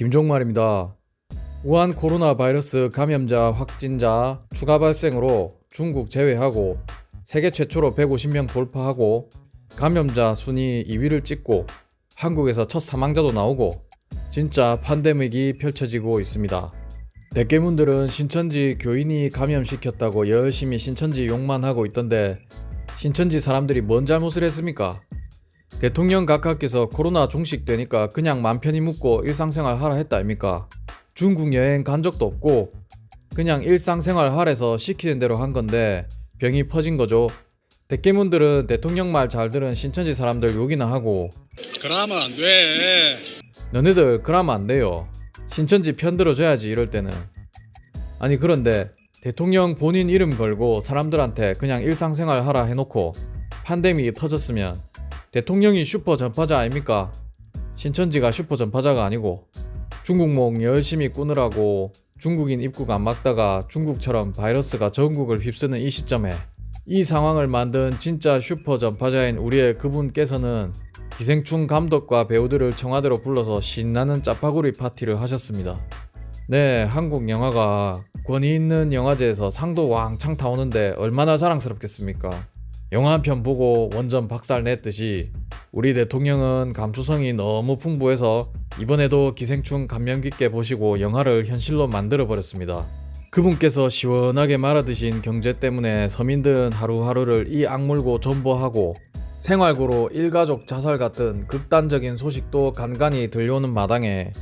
김종말입니다. 우한 코로나 바이러스 감염자 확진자 추가 발생으로 중국 제외하고 세계 최초로 150명 돌파하고 감염자 순위 2위를 찍고 한국에서 첫 사망자도 나오고 진짜 판데믹이 펼쳐지고 있습니다. 대깨문들은 신천지 교인이 감염시켰다고 열심히 신천지 욕만 하고 있던데 신천지 사람들이 뭔 잘못을 했습니까? 대통령 각하께서 코로나 종식되니까 그냥 맘 편히 묵고 일상생활 하라 했다 아닙니까? 중국 여행 간 적도 없고 그냥 일상생활 하래서 시키는 대로 한 건데 병이 퍼진 거죠. 대깨문들은 대통령 말 잘 들은 신천지 사람들 욕이나 하고 그러면 안 돼. 너네들 그러면 안 돼요. 신천지 편 들어줘야지 이럴 때는. 아니 그런데 대통령 본인 이름 걸고 사람들한테 그냥 일상생활 하라 해놓고 팬데믹이 터졌으면 대통령이 슈퍼 전파자 아닙니까? 신천지가 슈퍼 전파자가 아니고 중국몽 열심히 꾸느라고 중국인 입국 안 막다가 중국처럼 바이러스가 전국을 휩쓰는 이 시점에 이 상황을 만든 진짜 슈퍼 전파자인 우리의 그분께서는 기생충 감독과 배우들을 청와대로 불러서 신나는 짜파구리 파티를 하셨습니다. 네, 한국 영화가 권위 있는 영화제에서 상도 왕창 타오는데 얼마나 자랑스럽겠습니까? 영화 한 편 보고 원전 박살 냈듯이 우리 대통령은 감수성이 너무 풍부해서 이번에도 기생충 감명 깊게 보시고 영화를 현실로 만들어 버렸습니다. 그분께서 시원하게 말아드신 경제 때문에 서민들은 하루하루를 이 악물고 존버하고 생활고로 일가족 자살 같은 극단적인 소식도 간간히 들려오는 마당에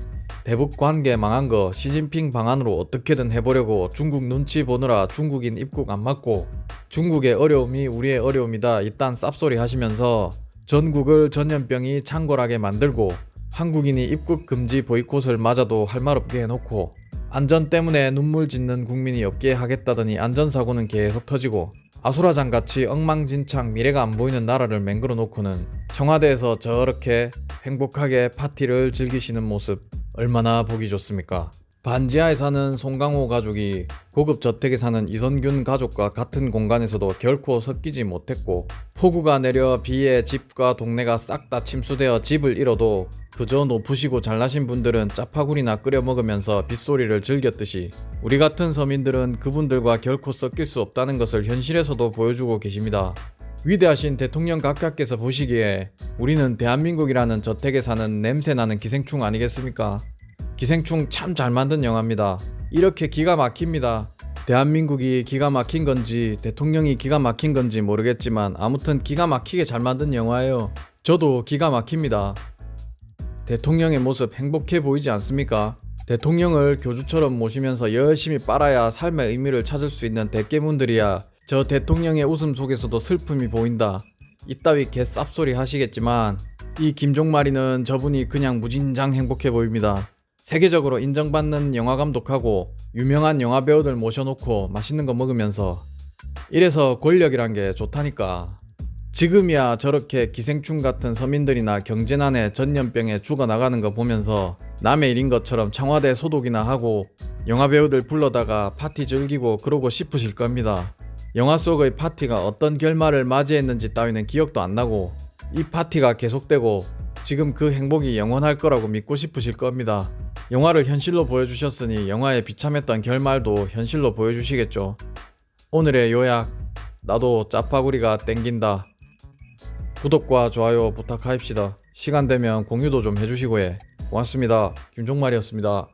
대북 관계 망한 거 시진핑 방안으로 어떻게든 해보려고 중국 눈치 보느라 중국인 입국 안 맞고 중국의 어려움이 우리의 어려움이다 이딴 쌉소리 하시면서 전국을 전염병이 창궐하게 만들고 한국인이 입국 금지 보이콧을 맞아도 할 말 없게 해놓고 안전 때문에 눈물 짓는 국민이 없게 하겠다더니 안전사고는 계속 터지고 아수라장 같이 엉망진창 미래가 안 보이는 나라를 맹글어 놓고는 청와대에서 저렇게 행복하게 파티를 즐기시는 모습 얼마나 보기 좋습니까? 반지하에 사는 송강호 가족이 고급 저택에 사는 이선균 가족과 같은 공간에서도 결코 섞이지 못했고 폭우가 내려 비에 집과 동네가 싹 다 침수되어 집을 잃어도 그저 높으시고 잘나신 분들은 짜파구리나 끓여 먹으면서 빗소리를 즐겼듯이 우리 같은 서민들은 그분들과 결코 섞일 수 없다는 것을 현실에서도 보여주고 계십니다. 위대하신 대통령 각하께서 보시기에 우리는 대한민국이라는 저택에 사는 냄새나는 기생충 아니겠습니까? 기생충 참 잘 만든 영화입니다. 이렇게 기가 막힙니다. 대한민국이 기가 막힌 건지 대통령이 기가 막힌 건지 모르겠지만 아무튼 기가 막히게 잘 만든 영화예요. 저도 기가 막힙니다. 대통령의 모습 행복해 보이지 않습니까? 대통령을 교주처럼 모시면서 열심히 빨아야 삶의 의미를 찾을 수 있는 대깨문들이야 저 대통령의 웃음 속에서도 슬픔이 보인다. 이따위 개 쌉소리 하시겠지만 이 김종마리는 저분이 그냥 무진장 행복해 보입니다. 세계적으로 인정받는 영화 감독하고 유명한 영화 배우들 모셔놓고 맛있는 거 먹으면서 이래서 권력이란 게 좋다니까. 지금이야 저렇게 기생충 같은 서민들이나 경제난에 전염병에 죽어나가는 거 보면서 남의 일인 것처럼 청와대 소독이나 하고 영화 배우들 불러다가 파티 즐기고 그러고 싶으실 겁니다. 영화 속의 파티가 어떤 결말을 맞이했는지 따위는 기억도 안 나고 이 파티가 계속되고 지금 그 행복이 영원할 거라고 믿고 싶으실 겁니다. 영화를 현실로 보여주셨으니 영화에 비참했던 결말도 현실로 보여주시겠죠. 오늘의 요약 나도 짜파구리가 땡긴다. 구독과 좋아요 부탁하입시다. 시간 되면 공유도 좀 해주시고 해. 고맙습니다. 김종말이었습니다.